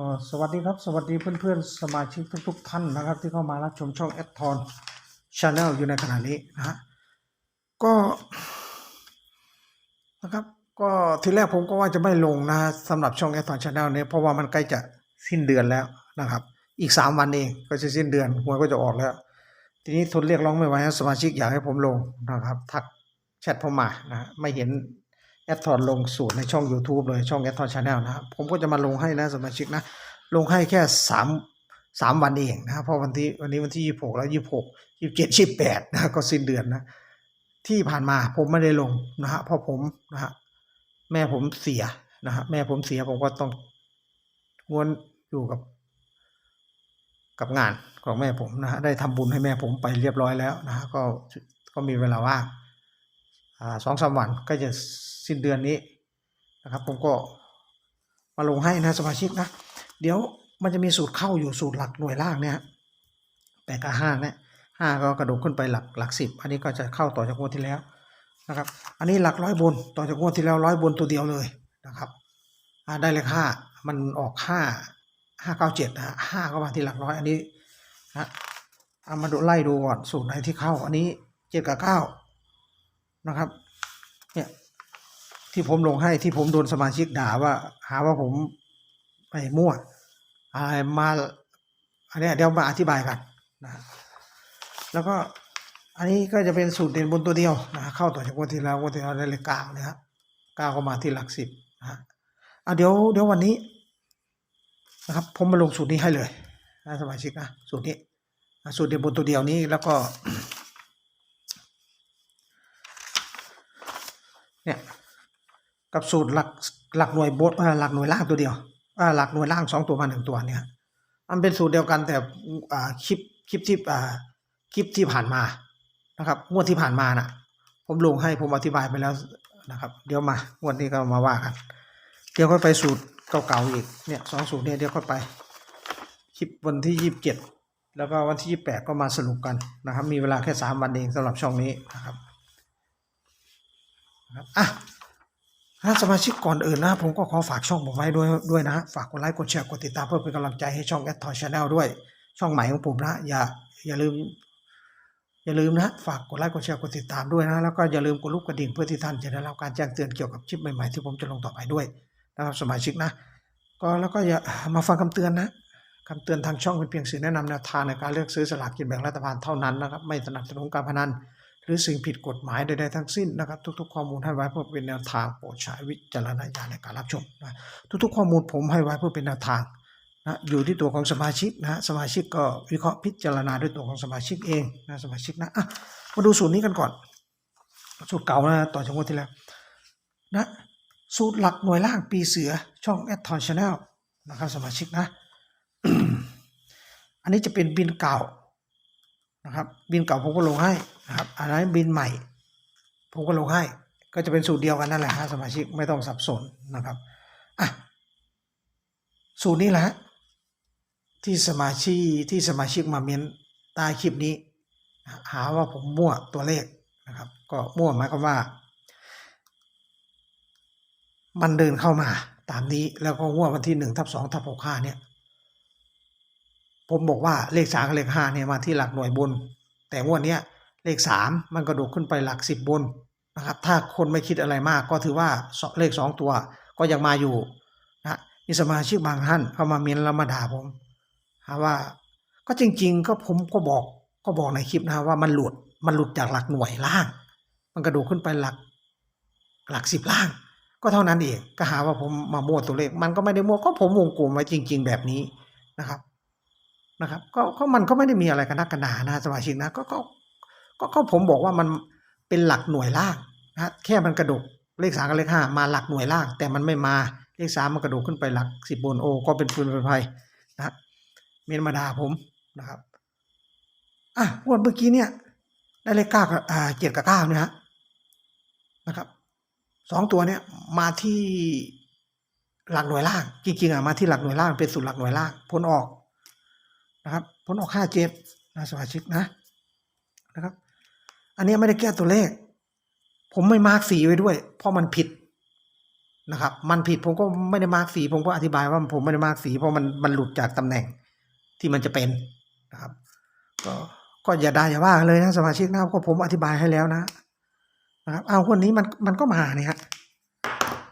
็สวัสดีครับ สวัสดีเพื่อนๆ สมาชิกทุกๆ ท่านนะครับ ที่เข้ามารับชมช่องแอดทอนชาแนลอยู่ในขณะนี้นะฮะก็นะครับก็ทีแรกผมก็ว่าจะไม่ลงนะสำหรับช่องแอดทอนชาแนลเนี่ยเพราะว่ามันใกล้จะสิ้นเดือนแล้วนะครับ อีกสามวันเองก็จะสิ้นเดือนหวยก็จะออกแล้ว ทีนี้ทนเรียกร้องไม่ไหวสมาชิกอยากให้ผมลงนะครับ ทักแชทผมมานะไม่เห็น แอดทอนลงสูตรในช่อง YouTube เลยช่องแอดทอนชาแนลนะครับผมก็จะมาลงให้นะสมาชิกนะ ลงให้แค่สามสามวันเองนะครับเพราะวันที่วันนี้วันที่ยี่หกแล้วยี่หกยี่เจ็ดยี่แปดนะก็สิ้นเดือนนะ ที่ผ่านมาผมไม่ได้ลงนะฮะเพราะผมนะฮะแม่ผมเสียนะฮะแม่ผมเสียผมก็ต้องวนอยู่กับ กับงานของแม่ผมนะฮะได้ทำบุญให้แม่ผมไปเรียบร้อยแล้วนะฮะก็ก็มีเวลาว่าง สองสามวันก็จะสิ้นเดือนนี้นะครับ ผมก็มาลงให้นะสมาชิกนะ เดี๋ยวมันจะมีสูตรเข้าอยู่สูตรหลักหน่วยล่างเนี่ยแปดกับห้าเนี่ยห้าก็กระโดดขึ้นไปหลักหลักสิบอันนี้ก็จะเข้าต่อจากงวดที่แล้วนะครับ อันนี้หลักร้อยบนต่อจากงวดที่แล้วร้อยบนตัวเดียวเลยนะครับได้เลขห้ามันออกห้าห้าเก้าเจ็ดนะห้าก็มาที่หลักร้อยอันนี้นะเอามาดูไล่ดูก่อนสูตรไหนที่เข้า อันนี้เจ็ดกับเก้านะครับ เนี่ย ที่ผมลงให้ที่ผมโดนสมาชิกด่าว่า หาว่าผมไปมั่วอะไรมาอันนี้เดี๋ยวมาอธิบายกันนะแล้วก็อันนี้ก็จะเป็นสูตรเด่นบนตัวเดียวนะเข้าต่อจากวันที่แล้ววันที่เราได้เลขเก้านะฮะเก้าก็มาที่หลักสิบนะอะเดี๋ยวเดี๋ยววันนี้นะครับผมมาลงสูตรนี้ให้เลยนะสมาชิกนะสูตรนี้สูตรเด่นบนตัวเดียวนี้แล้วก็ เนี่ยกับสูตรหลักหลักหน่วยบดหลักหน่วยล่างตัวเดียวหลักหน่วยล่างสองตัวมาหนึ่งตัวเนี่ยมันเป็นสูตรเดียวกันแต่คลิปคลิปที่คลิปที่ผ่านมานะครับงวดที่ผ่านมาน่ะ ผมลงให้ผมอธิบายไปแล้วนะครับ เดี๋ยวมางวดนี้ก็มาว่ากัน เดี๋ยวค่อยไปสูตรเก่าๆอีกเนี่ยสองสูตรเนี่ยเดี๋ยวค่อยไปคลิปวันที่ยี่สิบเจ็ดแล้วก็วันที่ยี่สิบแปดก็มาสรุปกันนะครับ มีเวลาแค่สามวันเองสำหรับช่องนี้นะครับ นะครับอะถ้าสมาชิกก่อนอื่นนะ ผมก็ขอฝากช่องผมไว้ด้วยด้วยนะ ฝากกดไลค์กดแชร์กดติดตามเพื่อเป็นกำลังใจให้ช่องแอดทอยชาแนลด้วย ช่องใหม่ของผมนะ อย่าอย่าลืม อย่าลืมนะ ฝากกดไลค์กดแชร์กดติดตามด้วยนะ แล้วก็อย่าลืมกดรูปกระดิ่งเพื่อที่ท่านจะได้รับการแจ้งเตือนเกี่ยวกับคลิปใหม่ๆที่ผมจะลงต่อไปด้วยนะครับสมาชิกนะ ก็แล้วก็อย่ามาฟังคำเตือนนะคำเตือนทางช่องเป็นเพียงสื่อแนะนำแนวทางในการเลือกซื้อสลากกินแบ่งรัฐบาลเท่านั้นนะครับไม่สนับสนุนการพนัน หรือสิ่งผิดกฎหมายใดๆทั้งสิ้นนะครับ ทุกๆข้อมูลให้ไว้เพื่อเป็นแนวทางโปรดใช้วิจารณญาณในการรับชมนะทุกๆข้อมูลผมให้ไว้เพื่อเป็นแนวทางนะอยู่ที่ตัวของสมาชิกนะสมาชิกก็วิเคราะห์พิจารณาด้วยตัวของสมาชิกเองนะสมาชิกนะะมาดูสูตรนี้กันก่อน สูตรเก่านะต่อจากงวดที่แล้วนะสูตรหลักหน่วยล่างปีเสือช่องแอดทอนชาแนลนะครับสมาชิกนะ อันนี้จะเป็นบินเก่า นะครับ บินเก่าผมก็ลงให้นะครับอันนั้นบินใหม่ ผมก็ลงให้ ก็จะเป็นสูตรเดียวกันนั่นแหละฮะสมาชิกไม่ต้องสับสนนะครับอะสูตรนี้แหละที่สมาชิกที่สมาชิกมาเม้นใต้คลิปนี้ หาว่าผมมั่วตัวเลขนะครับ ก็มั่วหมายความว่า มันเดินเข้ามาตามนี้แล้วก็งวดวันที่หนึ่งทับสองทับหกห้าเนี่ย ผมบอกว่าเลขสามกับเลขห้าเนี่ยมาที่หลักหน่วยบน แต่งวดเนี้ยเลขสามมันกระโดดขึ้นไปหลักสิบบนนะครับ ถ้าคนไม่คิดอะไรมากก็ถือว่าเลขสองตัวก็ยังมาอยู่นะมีสมาชิกบางท่านเข้ามาเมนแล้วมาด่าผมหาว่าก็จริง ๆ ก็ผมก็บอกก็บอกในคลิปนะว่ามันหลุดมันหลุดจากหลักหน่วยล่าง มันกระโดดขึ้นไปหลักหลักสิบล่าง ก็เท่านั้นเองก็หาว่าผมมามั่วตัวเลข มันก็ไม่ได้มั่วก็ผมวงกลมไว้จริง ๆ แบบนี้นะครับ นะครับก็ก็มันก็ไม่ได้มีอะไรกันนักกันหนานะสมาชิกนะก็ก็ก็ก็ผมบอกว่ามันเป็นหลักหน่วยล่างนะแค่มันกระดกเลขสามกับเลขห้ามาหลักหน่วยล่าง แต่มันไม่มาเลขสามมันกระโดดขึ้นไปหลักสิบบนโอก็เป็นฟืนเป็นไฟนะเมียนมาดาผมนะครับอะงวดเมื่อกี้เนี่ย ได้เลขเก้ากับอ่าเจ็ดกับเก้าเนี่ยฮะนะครับสองตัวเนี่ยมาที่หลักหน่วยล่าง จริงๆอะมาที่หลักหน่วยล่างเป็นสูตรหลักหน่วยล่างพ้นออก นะครับผลออกห้าเจ็ดนะสมาชิกนะนะครับ อันนี้ไม่ได้แก้ตัวเลข ผมไม่มาร์กสีไว้ด้วย เพราะมันผิดนะครับ มันผิดผมก็ไม่ได้มาร์กสี ผมก็อธิบายว่าผมไม่ได้มาร์กสี เพราะมันมันหลุดจากตำแหน่งที่มันจะเป็นนะครับ ก็ก็อย่าได่าอย่าว่าเลยนะสมาชิกนะครับก็ผมอธิบายให้แล้วนะนะครับ เอาคนนี้มันมันก็มาเนี่ย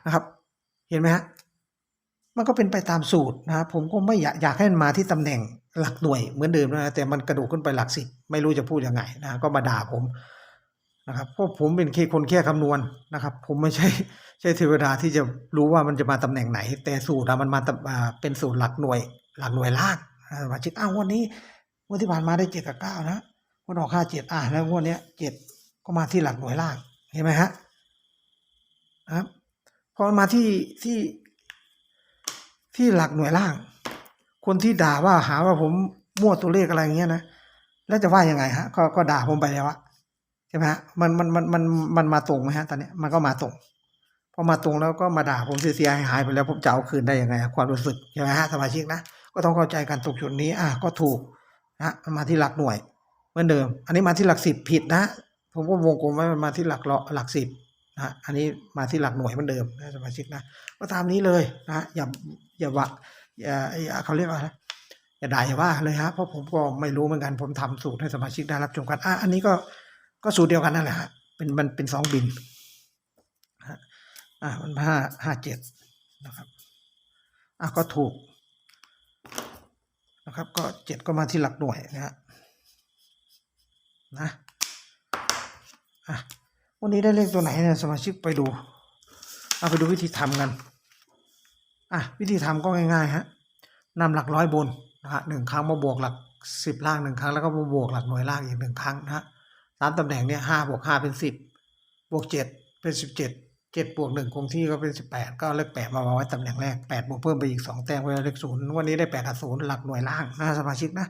นะครับ เห็นไหมฮะ มันก็เป็นไปตามสูตรนะครับผมก็ไม่อยากอยากให้มันมาที่ตำแหน่งหลักหน่วยเหมือนเดิมนะแต่มันกระโดดขึ้นไปหลักสิบไม่รู้จะพูดยังไงนะก็มาด่าผมนะครับเพราะผมเป็นแค่คนแค่คำนวณนะครับ ผมไม่ใช่ใช่เทวดาที่จะรู้ว่ามันจะมาตำแหน่งไหน แต่สูตรอะมันมาเป็นสูตรหลักหน่วย หลักหน่วยล่างอ่าสมาชิกอ้าววันนี้วันที่ผ่านมาได้เจ็ดกับเก้านะวันออกห้าเจ็ดอ่าแล้วงวันเนี้ยเจ็ดก็มาที่หลักหน่วยล่างเห็นไหมฮะครับพอมาที่ที่ ที่หลักหน่วยล่าง คนที่ด่าว่าหาว่าผมมั่วตัวเลขอะไรอย่างเงี้ยนะแล้วจะว่ายังไงฮะก็ก็ด่าผมไปแล้วอะใช่ไหมฮะมันมันมันมันมันมาตรงไหมฮะตอนเนี้ยมันก็มาตรงพอมาตรงแล้วก็มาด่าผมเสียหายไปแล้วผมจะเอาคืนได้ยังไงความรู้สึกใช่ไหมฮะสมาชิกนะก็ต้องเข้าใจกันตรงจุดนี้อะก็ถูกนะมาที่หลักหน่วยเหมือนเดิม อันนี้มาที่หลักสิบผิดนะผมก็วงกลมไว้มันมาที่หลักเลาะหลักสิบนะอันนี้มาที่หลักหน่วยเหมือนเดิมนะสมาชิกนะก็ตามนี้เลยนะอย่า อย่าว่าอย่าอย่าเขาเรียกว่าอย่าด่าอย่าว่าเลยฮะเพราะผมก็ไม่รู้เหมือนกันผมทำสูตรให้สมาชิกได้รับชมกันอะอันนี้ก็ก็สูตรเดียวกันนั่นแหละฮะเป็นมันเป็นสองบินฮะอะมันห้าห้าเจ็ดนะครับอะก็ถูกนะครับ ก็เจ็ดก็มาที่หลักหน่วยนะฮะนะอะวันนี้ได้เลขตัวไหนเนี่ยสมาชิกไปดู เอาไปดูวิธีทำกัน อะวิธีทำก็ง่ายๆฮะนำหลักร้อยบนนะฮะหนึ่งครั้งมาบวกหลักสิบล่างหนึ่งครั้งแล้วก็มาบวกหลักหน่วยล่างอีกหนึ่งครั้งนะฮะสามตำแหน่งเนี่ยห้าบวกห้าเป็นสิบบวกเจ็ดเป็นสิบเจ็ดเจ็ดบวกหนึ่งคงที่ก็เป็นสิบแปดก็เลขแปดมาวางไว้ตำแหน่งแรกแปดบวกเพิ่มไปอีกสองแต้มก็ได้เลขศูนย์วันนี้ได้แปดกับศูนย์หลักหน่วยล่างนะสมาชิกนะ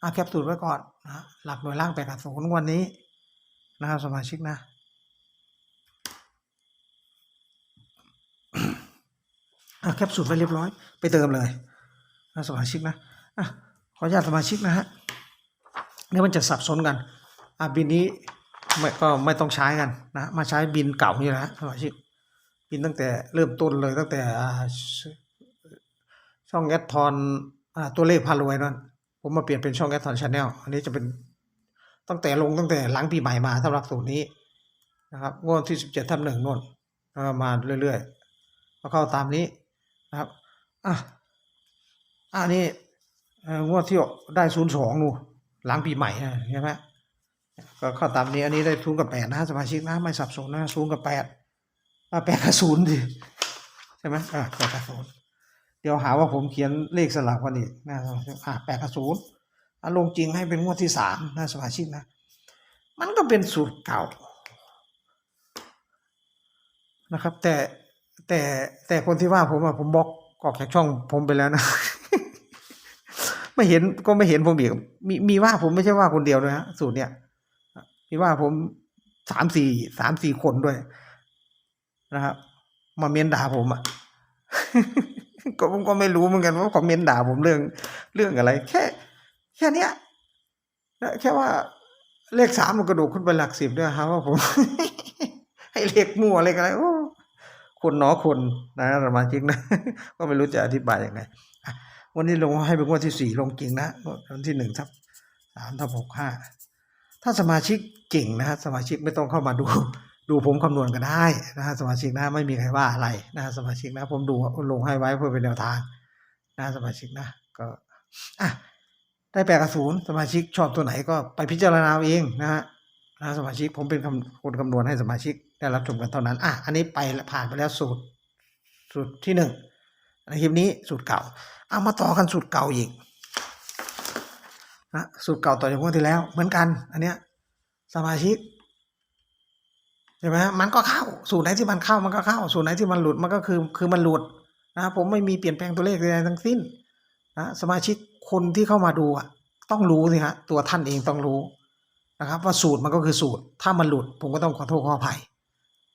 เอาแคปสูตรไว้ก่อนนะหลักหน่วยล่างแปดกับศูนย์วันนี้นะครับสมาชิกนะ อะแคปสูตรไปเรียบร้อย ไปเติมเลยนะสมาชิกนะอะขออนุญาตสมาชิกนะฮะเดี๋ยมันจะสับสนกันอะบินนี้ไม่ก็ไม่ต้องใช้กันนะมาใช้บินเก่านี่แหละสมาชิกบินตั้งแต่เริ่มต้นเลยตั้งแต่ช่องแอดทอนตัวเลขพารวยนั่นผมมาเปลี่ยนเป็นช่องแอดทอนชาแนลอันนี้จะเป็นตั้งแต่ลงตั้งแต่หลังปีใหม่มาสำหรับสูตรนี้นะครับงวดที่สิบเจ็ดทับหนึ่งนู่นแล้วก็มาเรื่อยๆก็เข้าตามนี้ นะครับ อะอะอันนี้งวดที่ได้ศูนย์สองนู่หลังปีใหม่ใช่ไหมก็ข้าตามนี้อันนี้ได้ศูนย์กับแปดนะสมาชิกนะไม่สับสนนะศูนย์กับแปดแปดกับศูนย์ดิใช่ไหมอะแปดกับศูนย์เดี๋ยวหาว่าผมเขียนเลขสลับกันอีกนะอะแปดกับศูนย์อะลงจริงให้เป็นงวดที่สามนะสมาชิกนะ มันก็เป็นสูตรเก่านะครับ แต่ แต่แต่คนที่ว่าผมอะผมบล็อกออกจากช่องผมไปแล้วนะ ไม่เห็นก็ไม่เห็นผมอีกมีมีว่าผมไม่ใช่ว่าคนเดียวด้วยฮะสูตรเนี้ยมีว่าผมสามสี่สามสี่คนด้วยนะครับมาเม้นด่าผมอะก็ผมก็ไม่รู้เหมือนกันว่าคอมเมนต์ด่าผมเรื่องเรื่องอะไร แค่ แค่เนี้ยนะแค่ว่าเลขสามมันกระโดดขึ้นไปหลักสิบด้วยครับว่าผม ให้เลขมั่วเลขอะไรโอ้ คนหนอคนนะสมาชิกนะ ก็ไม่รู้จะอธิบายยังไงวันนี้ลงให้เป็นงวดที่สี่ลงจริงนะวันที่หนึ่งทับสามทับหกห้าถ้าสมาชิกเก่งนะฮะสมาชิกไม่ต้องเข้ามาดูดูผมคำนวณก็ได้นะฮะสมาชิกนะไม่มีใครว่าอะไรนะสมาชิกนะ ผมดูลงให้ไว้เพื่อเป็นแนวทางนะสมาชิกนะ ก็อะได้แปดกับศูนย์สมาชิกชอบตัวไหนก็ไปพิจารณาเอาเองนะฮะนะสมาชิกผมเป็นคนคำนวณให้สมาชิก ได้รับชมกันเท่านั้น อะ อันนี้ไปผ่านไปแล้วสูตร สูตรที่หนึ่งในคลิปนี้สูตรเก่า เอามาต่อกันสูตรเก่าอีกนะสูตรเก่าต่อจากงวดที่แล้ว เหมือนกัน อันเนี้ยสมาชิกใช่ไหมฮะมันก็เข้า สูตรไหนที่มันเข้ามันก็เข้า สูตรไหนที่มันหลุดมันก็คือคือมันหลุดนะผมไม่มีเปลี่ยนแปลงตัวเลขใดๆทั้งสิ้นนะสมาชิกคนที่เข้ามาดูอะ ต้องรู้สิฮะตัวท่านเองต้องรู้นะครับ ว่าสูตรมันก็คือสูตร ถ้ามันหลุด ผมก็ต้องขอโทษขออภัย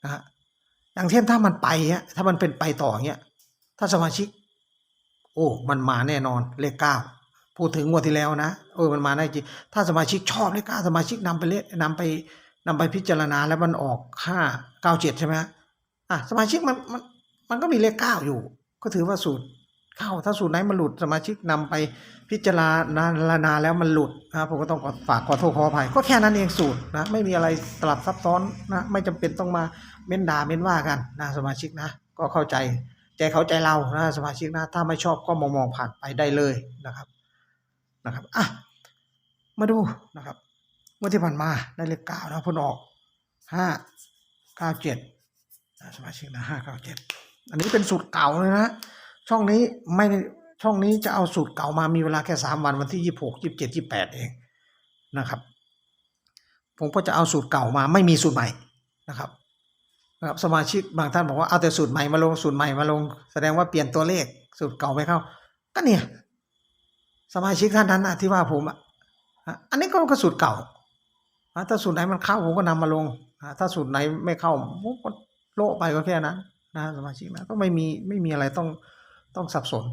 นะฮะอย่างเช่นถ้ามันไปเถ้ามันเป็นไปต่อเนี้ย ถ้าสมาชิก โอ้ มันมาแน่นอนเลขเก้าพูดถึงงวดที่แล้วนะเออมันมาได้จริงถ้าสมาชิกชอบเลขเก้าสมาชิกนำไปเลขนำไปนำไปพิจารณาแล้วมันออกห้าเก้าเจ็ดใช่ไหมอะสมาชิกมันมันมันก็มีเลขเก้าอยู่ ก็ถือว่าสูตร ข้าถ้าสูตรไหนมันหลุดสมาชิกนำไปพิจารณาแล้วมันหลุดนะผมก็ต้องฝากขอโทษขออภัย ก็แค่นั้นเองสูตรนะไม่มีอะไรสลับซับซ้อนนะไม่จำเป็นต้องมาเม้นด่าเม้นว่ากันนะสมาชิกนะก็เข้าใจใจเขาใจเรานะสมาชิกนะถ้าไม่ชอบก็มองมองผ่านไปได้เลยนะครับนะครับอะมาดูนะครับเมื่อที่ผ่านมาได้เลขเก้านะผลออกห้าเก้าเจ็ดสมาชิกนะห้าเก้าเจ็ดอันนี้เป็นสูตรเก่าเลยนะ ช่องนี้ไม่ช่องนี้จะเอาสูตรเก่ามามีเวลาแค่สามวันวันที่ยี่หกยี่เจ็ดยี่แปดเองนะครับ ผมก็จะเอาสูตรเก่ามาไม่มีสูตรใหม่นะครับนะครับสมาชิกบางท่านบอกว่าเอาแต่สูตรใหม่มาลงสูตรใหม่มาลง แสดงว่าเปลี่ยนตัวเลขสูตรเก่าไม่เข้า ก็เนี่ย สมาชิกท่านนั้นนะที่ว่าผมอะอันนี้ก็ก็สูตรเก่าถ้าสูตรไหนมันเข้าผมก็นำมาลงถ้าสูตรไหนไม่เข้าผมก็โละไปก็แค่นั้นนะสมาชิกนะก็ไม่มีไม่มีอะไรต้อง ต้องสับสน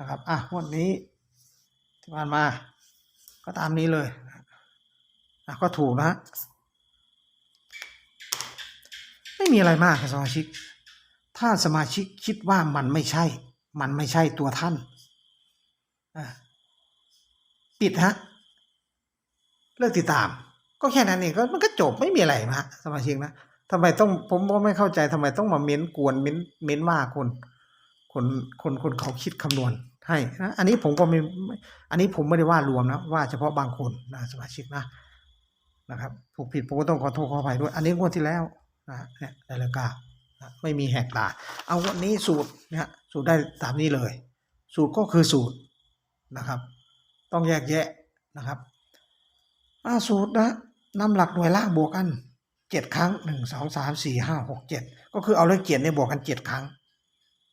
นะครับ อะงวันนี้ที่ผ่านมา ก็ตามนี้เลยอะก็ถูกนะไม่มีอะไรมากสมาชิก ถ้าสมาชิกคิดว่ามันไม่ใช่ มันไม่ใช่ตัวท่านปิดฮะเลิกติดตาม ก็แค่นั้นเองก็มันก็จบไม่มีอะไรนะสมาชิกนะทำไมต้องผมก็ไม่เข้าใจทำไมต้องมาเม้นกวนเม้นเม้นว่าคน คนคนคนเขาคิดคำนวณให้นะอันนี้ผมก็ไม่อันนี้ผมไม่ได้ว่ารวมนะว่าเฉพาะบางคนนะสมาชิกนะนะครับถูกผิดผมก็ต้องขอโทษขออภัยด้วย อันนี้งวดที่แล้วนะเนี่ยได้เลกานะไม่มีแหกตา เอาวันนี้สูตรเนี่ยสูตรได้ตามนี้เลย สูตรก็คือสูตรนะครับ ต้องแยกแยะนะครับอาสูตรนะนำหลักหน่วยล่างบวกกันเจ็ดครั้งหนึ่งสองสามสี่ห้าหกเจ็ดก็คือเอาเลขเจ็ดเนี่ยบวกกันเจ็ดครั้ง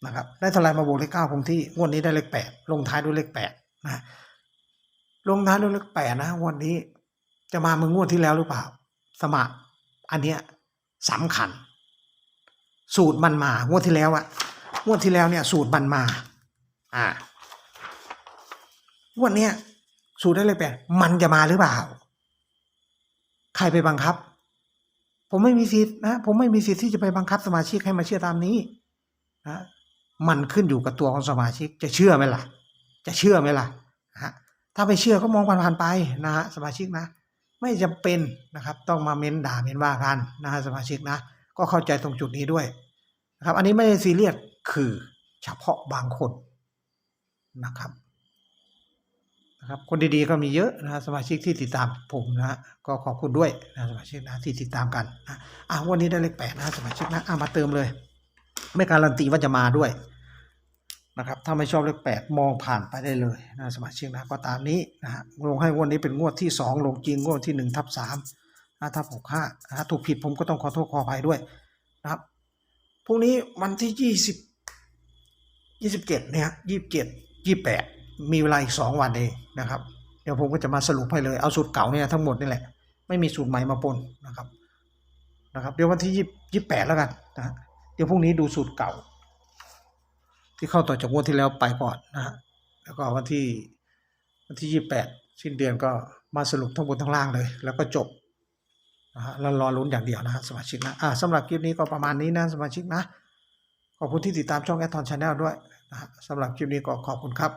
นะครับได้เท่าไรมาบวกเลขเก้าคงที่งวดนี้ได้เลขแปดลงท้ายด้วยเลขแปดนะลงท้ายด้วยเลขแปดนะงวันนี้ จะมาเมื่องวดที่แล้วหรือเปล่า สมัครอันเนี้ยสำคัญ สูตรมันมางวดที่แล้วอะงวดที่แล้วเนี่ย สูตรมันมา อ่าวันเนี้ยสูตรได้เลยแปดมันจะมาหรือเปล่า ใครไปบังคับ ผมไม่มีสิทธินะผมไม่มีสิทธิ์ที่จะไปบังคับสมาชิกให้มาเชื่อตามนี้นะ มันขึ้นอยู่กับตัวของสมาชิก จะเชื่อไหมล่ะ จะเชื่อไหมล่ะฮะถ้าไม่เชื่อก็มองผ่านๆไปนะฮะสมาชิกนะ ไม่จำเป็นนะครับ ต้องมาเม้นด่าเม้นว่ากันนะฮะสมาชิกนะ ก็เข้าใจตรงจุดนี้ด้วยนะครับ อันนี้ไม่ได้ซีเรียสคือเฉพาะบางคนนะครับนะครับคนดีๆก็มีเยอะนะสมาชิกที่ติดตามผมนะฮะก็ขอบคุณด้วยนะสมาชิกนะที่ติดตามกันนะอะวันนี้ได้เลขแปดนะสมาชิกนะอะมาเติมเลย ไม่การันตีว่าจะมาด้วยนะครับ ถ้าไม่ชอบเลขแปดมองผ่านไปได้เลยนะสมาชิกนะก็ตามนี้นะฮะลงให้งวดนี้เป็นงวดที่สองลงจริงงวดที่หนึ่งทับสามนะทับหกห้านะถูกผิดผมก็ต้องขอโทษขออภัยด้วยนะครับพรุ่งนี้วันที่ยี่สิบยี่สิบเจ็ดเนี่ยยี่สิบเจ็ดยี่แปดมีเวลาอีกสองวันเองนะครับ เดี๋ยวผมก็จะมาสรุปให้เลยเอาสูตรเก่าเนี่ยทั้งหมดนี่แหละ ไม่มีสูตรใหม่มาปนนะครับนะครับ เดี๋ยววันที่ยี่ยี่แปดแล้วกันนะฮะ ดี๋ยวพรุ่งนี้ดูสูตรเก่า ที่เข้าต่อจากงวดที่แล้วไปก่อนนะฮะแล้วก็วันที่วันที่ยี่แปดสิ้นเดือนก็มาสรุปทั้งบนทั้งล่างเลย แล้วก็จบนะฮะแล้วรอลุ้นอย่างเดียวนะฮะสมาชิกนะอ่าสำหรับคลิปนี้ก็ประมาณนี้นะสมาชิกนะขอบคุณที่ติดตามช่องแอดทอนชาแนลด้วยนะฮะสำหรับคลิปนี้ก็ขอบคุณครับ